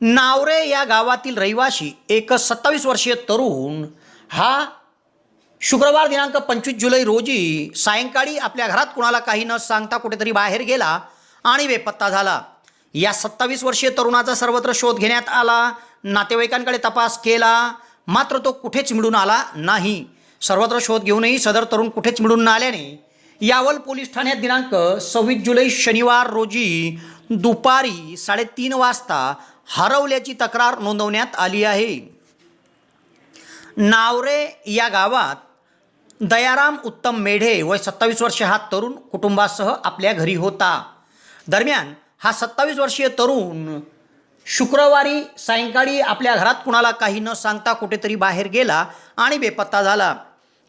नावरे या गावातील रहिवाशी एक सत्तावीस वर्षीय तरुण हा शुक्रवार दिनांक पंचवीस जुलै रोजी सायंकाळी आपल्या घरात कुणाला काही न सांगता कुठेतरी बाहेर गेला आणि बेपत्ता झाला. या सत्तावीस वर्षीय तरुणाचा सर्वत्र शोध घेण्यात आला. नातेवाईकांकडे तपास केला. मात्र तो कुठेच मिळून आला नाही. सर्वत्र शोध घेऊनही सदर तरुण कुठेच मिळून न आल्याने यावल पोलीस ठाण्यात दिनांक सव्वीस जुलै शनिवार रोजी दुपारी साडेतीन वाजता हरवल्याची तक्रार नोंदवण्यात आली आहे. नावरे या गावात दयाराम उत्तम मेढे वय सत्तावीस वर्ष हा तरुण कुटुंबासह आपल्या घरी होता. दरम्यान हा सत्तावीस वर्षीय तरुण शुक्रवारी सायंकाळी आपल्या घरात कुणाला काही न सांगता कुठेतरी बाहेर गेला आणि बेपत्ता झाला.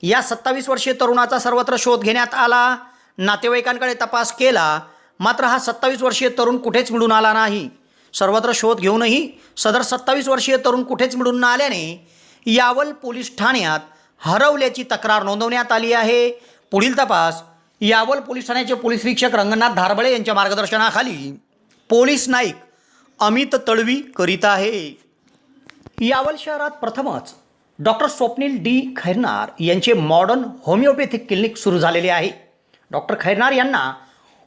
या सत्तावीस वर्षीय तरुणाचा सर्वत्र शोध घेण्यात आला. नातेवाईकांकडे तपास केला. मात्र हा सत्तावीस वर्षीय तरुण कुठेच मिळून आला नाही. सर्वत्र शोध घेऊनही सदर सत्तावीस वर्षीय तरुण कुठेच मिळून न आल्याने यावल पोलीस ठाण्यात हरवल्याची तक्रार नोंदवण्यात आली आहे. पुढील तपास यावल पोलीस ठाण्याचे पोलीस निरीक्षक रंगनाथ धारबळे यांच्या मार्गदर्शनाखाली पोलीस नाईक अमित तळवी करीत आहे. यावल शहरात प्रथमच डॉक्टर स्वप्नील डी. खैरनार यांचे मॉडर्न होमिओपॅथिक क्लिनिक सुरू झालेले आहे. डॉक्टर खैरनार यांना